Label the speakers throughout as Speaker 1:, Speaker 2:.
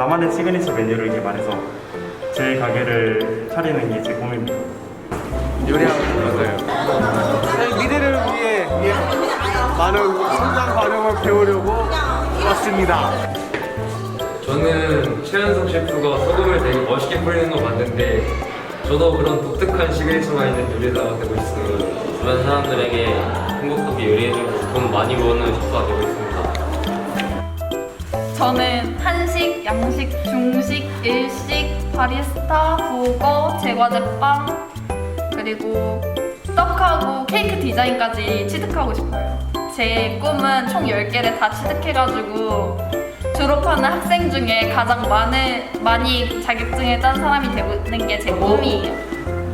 Speaker 1: 나만의 시그니처 메뉴를 이렇게 말해서 제 가게를 차리는 게 제 꿈입니다.
Speaker 2: 요리하고 싶어서요. 저희 미래를 위해 예, 많은 성장 과정을 배우려고 왔습니다.
Speaker 3: 저는 최현성 셰프가 소금을 되게 멋있게 뿌리는 거 봤는데 저도 그런 독특한 시그니처가 있는 요리사가 되고 있어요. 주변 사람들에게 행복하게 요리해주고 돈 많이 버는 셰프가 되고 있습니다.
Speaker 4: 저는 한식, 양식, 중식, 일식, 바리스타, 국어, 제과제빵 그리고 떡하고 케이크 디자인까지 취득하고 싶어요. 제 꿈은 총 10개를 다 취득해가지고 졸업하는 학생 중에 가장 많은, 많이 자격증을 딴 사람이 되는 게 제 꿈이에요.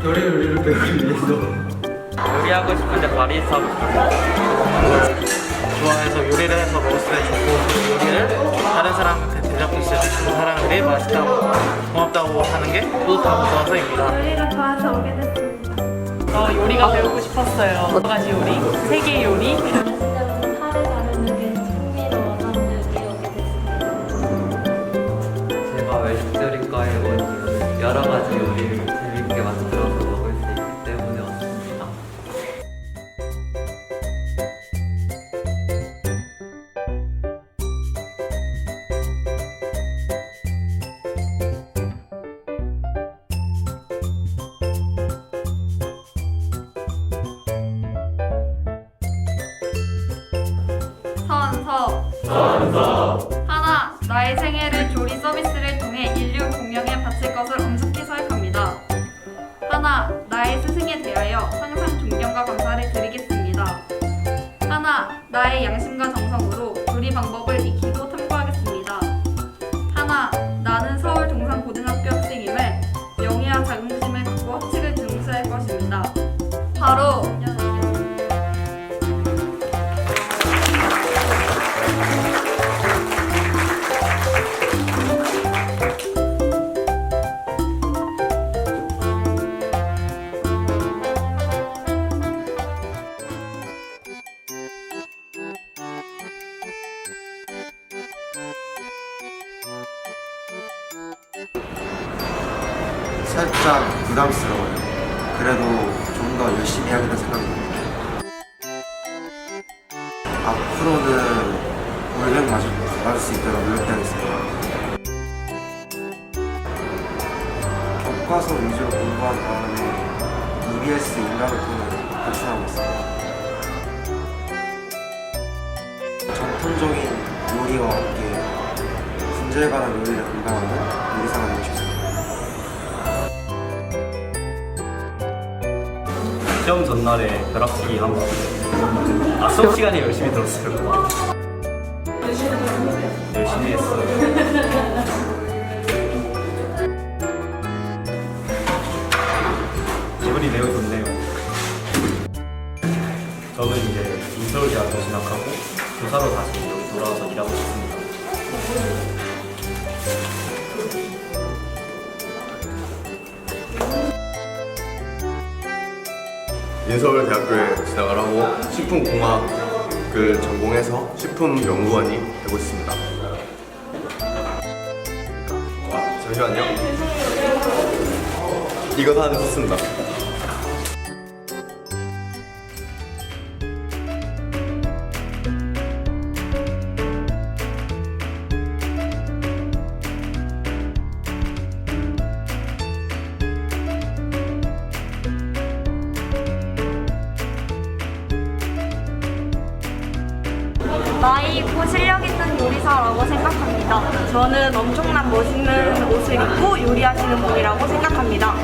Speaker 2: 요리 요리를 배우기 위해서
Speaker 1: 요리하고 싶은데 바리스타.
Speaker 2: 좋아해서 요리를 해서 먹을 수가 있고 그 요리를 다른 사람 대접할 수 있는 사람들이 맛있다고 고맙다고 하는 게 뿌듯하고 좋아서입니다.
Speaker 5: 요리를 좋아서 오게 됐습니다.
Speaker 6: 어, 요리가 배우고 싶었어요. 여러 가지 요리, 세계 요리.
Speaker 4: 하나 나의 생애를 조리 서비스를 통해 인류 공영에 바칠 것을 엄숙히 서약합니다. 하나 나의 스승에 대하여 항상 존경과 감사를 드리겠습니다. 하나 나의 양심과 정성으로
Speaker 7: 살짝 부담스러워요. 그래도 좀 더 열심히 하겠다는 생각이 듭니다. 앞으로는 올백 맞을 맞을 수 있도록 노력해야겠습니다. 교과서 위주로 공부한 다음에 EBS 인간을 보는 보충하고 있습니다. 전통적인 요리와 함께 분재에 관한 요리를 담당하는
Speaker 1: 시험 전날에 벼락치기 한 번. 아, 수업 시간에 열심히 들었어요. 열심히 했어요. 기분이 매우 좋네요. 저는 이제 인서울대학교 진학하고 교사로 다시 여기 돌아와서 일하고 싶습니다.
Speaker 8: 인서울대학교에 진학을 하고 식품공학을 전공해서 식품연구원이 되고 있습니다. 아, 잠시만요. 이거 다 썼습니다.
Speaker 5: 요리사라고 생각합니다. 저는 엄청난 멋있는 옷을 입고 요리하시는 분이라고 생각합니다.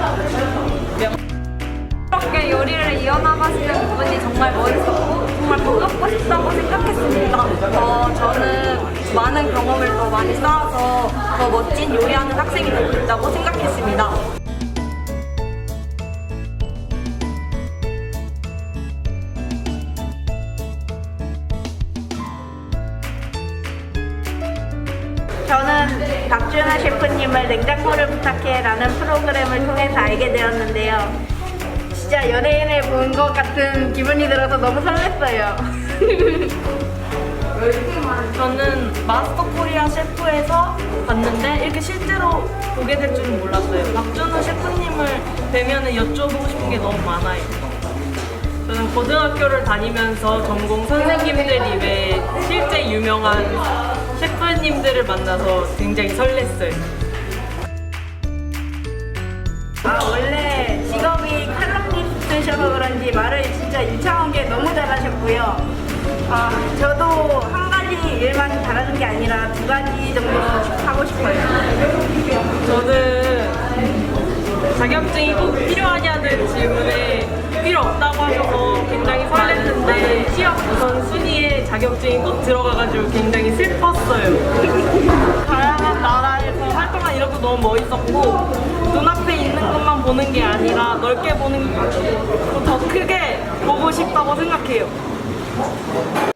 Speaker 5: 이렇게 요리를 이어나가시는 부분이 정말 멋있었고 정말 보고 싶다고 생각했습니다. 어, 저는 많은 경험을 더 많이 쌓아서 더 멋진 요리하는 학생이 되고 있다고 생각했습니다. 박준하 셰프님을 냉장고를 부탁해라는 프로그램을 통해서 알게 되었는데요. 진짜 연예인을 본 것 같은 기분이 들어서 너무 설렜어요.
Speaker 9: 저는 마스터 코리아 셰프에서 봤는데 이렇게 실제로 보게 될 줄은 몰랐어요. 박준호 셰프님을 뵈면 여쭤보고 싶은 게 너무 많아요. 저는 고등학교를 다니면서 전공 선생님들이 왜 실제 유명한 셰프님들을 만나서 굉장히 설렜어요.
Speaker 10: 아 원래 직업이 칼럼니스트셔서 그런지 말을 진짜 유창하게 너무 잘하셨고요. 아 저도 한 가지 일만 잘하는 게 아니라 두 가지 정도 하고 싶어요.
Speaker 9: 저는 자격증이 꼭 필요하냐는 질문에 필요 없다고 하셔서 굉장히 설렜는데 시험 우선 순위에 자격증이 꼭 들어가가지고 굉장히 슬펐어요. 다양한 나라에서 활동한 거 너무 멋있었고 눈앞에 있는 것만 보는 게 아니라 넓게 보는 더 크게 보고 싶다고 생각해요.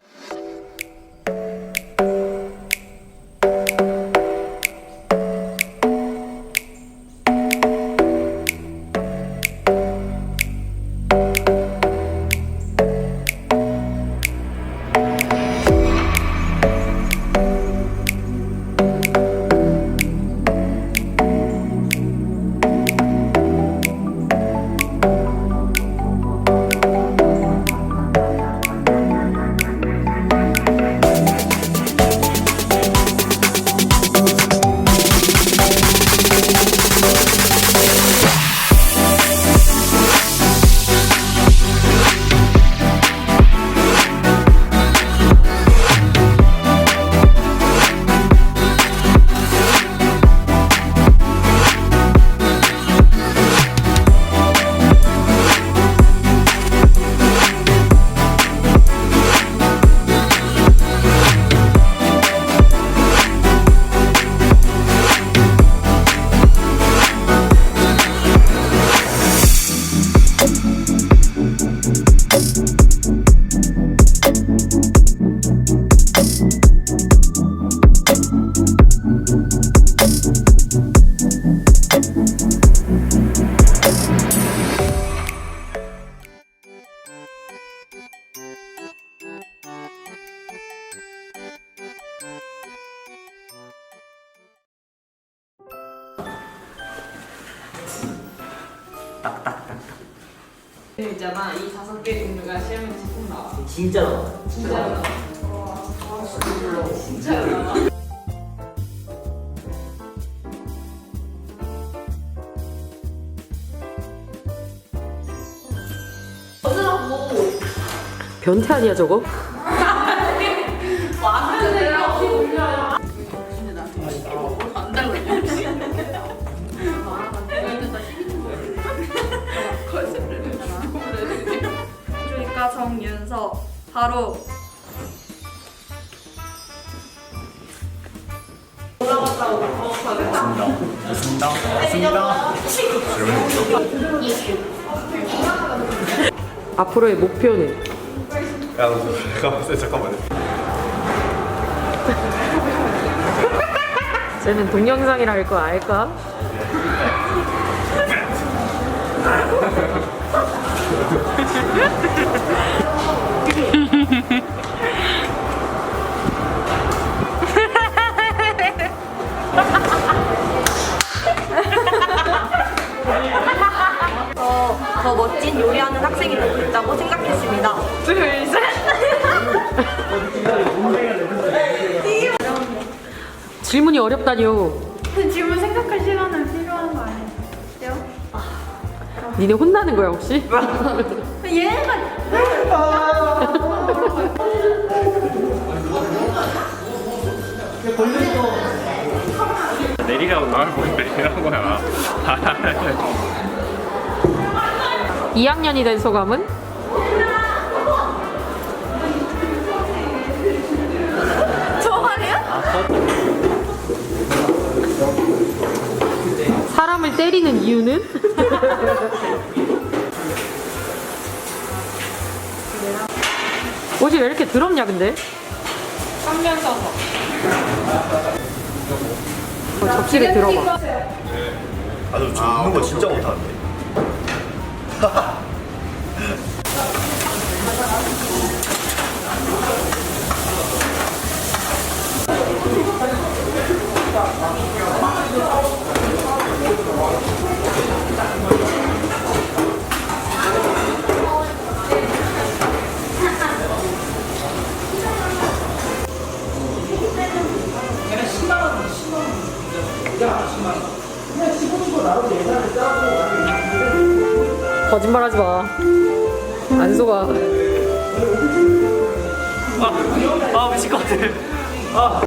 Speaker 9: 있잖아 이 다섯 개 종류가 시험에 꼭 나와.
Speaker 1: 진짜 나와.
Speaker 9: 진짜 나와. 진짜 나와.
Speaker 11: 변태 아니야 저거?
Speaker 4: 바로
Speaker 1: 좋습니다. 좋습니다.
Speaker 11: 앞으로의 목표는
Speaker 8: 야, 너 잠깐만, 잠깐만요.
Speaker 11: 쟤는 동영상이라 할거 알까? 질문이 어렵다뇨.
Speaker 4: 질문 생각할 시간은 필요한 거 아니에요?
Speaker 11: 니네 혼나는 거야 혹시?
Speaker 4: 얘가
Speaker 3: 내리라고 나를 보고 내리라는 거야.
Speaker 11: 2학년이 된 소감은? 사람을 때리는 이유는? 옷이 왜 이렇게 더럽냐 근데?
Speaker 9: 쌍면 써서.
Speaker 11: 어, 접시를 들어봐
Speaker 8: 아주 저 웃는 거 진짜 못하는데.
Speaker 11: 거짓말 하지 마. 안 속아.
Speaker 2: 아 미칠 것 같아. 아